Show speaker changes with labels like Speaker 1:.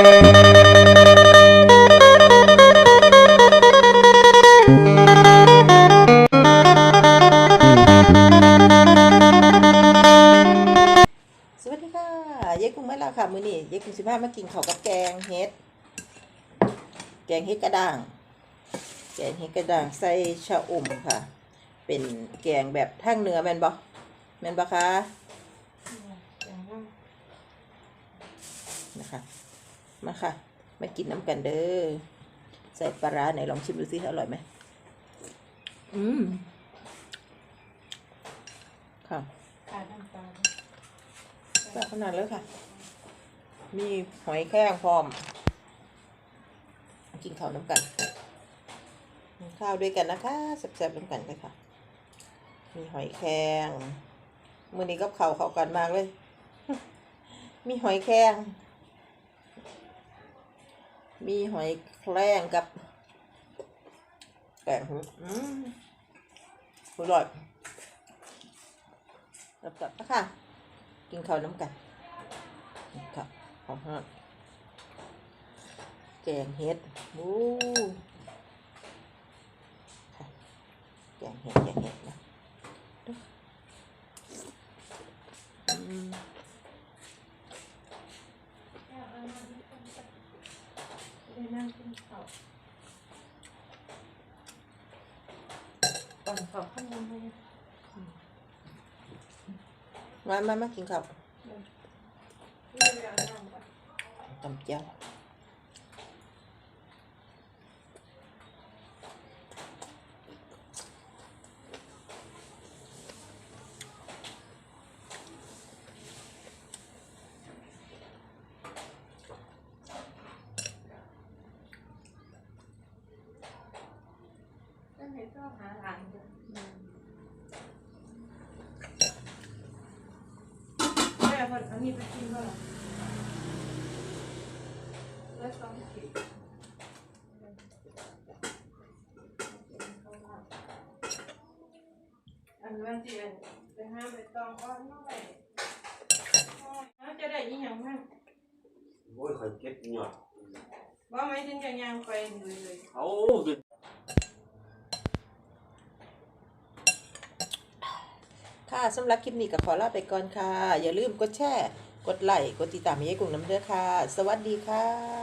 Speaker 1: สวัสดีค่ะเย้กุ้งไม่ลาค่ะมื้อนี้เย้กุ้งสิพามากินข้าวกับแกงเฮ็ด แกงเฮ็ดกระด้าง แกงเฮ็ดกระด้างใส่ชะอมค่ะ เป็นแกงแบบทางเหนือแม่นบ่แม่นบ่คะนะคะ มาค่ะ มากินน้ำกันเด้อ ใส่ปลาร้าไหนลองชิมดูสิอร่อยไหม อืม ค่ะ
Speaker 2: ขาดน้ำตาล
Speaker 1: แบบขนาดเลยค่ะ มีหอยแครงพร้อม กินข้าวน้ำกัน ข้าวด้วยกันนะคะแซ่บๆน้ำกันเลยค่ะ มีหอยแครงมือนี้กับข้าวเข้ากันมากเลย มีหอยแครง มีหอยแครงกับแกงหูอืมอร่อยจับๆนะคะกินข้าวน้ำกันนี่ครับหอมฮะแกงเห็ดบูค่ะแกงเห็ดแกงเห็ดนะดูอืม
Speaker 2: ได้นั่งกินข้าว
Speaker 1: ก่อนข้าว
Speaker 2: ข้าวมันไม่
Speaker 1: มามามากินข้าว
Speaker 2: ไม่ได้เอาน้ำก่อน
Speaker 1: ตำเจียว
Speaker 2: ก็เห็นก็หาหลานอยู่แม่คนอันนี้ไปกินบ้างแล้วต้องกินอันวันที่ไปห้
Speaker 1: สำหรับคลิปนี้ก็ขอลาไปก่อนค่ะ อย่าลืมกดแชร์ กดไลค์ กดติดตามให้ยายกุ้งน้ำเด้อค่ะ สวัสดีค่ะ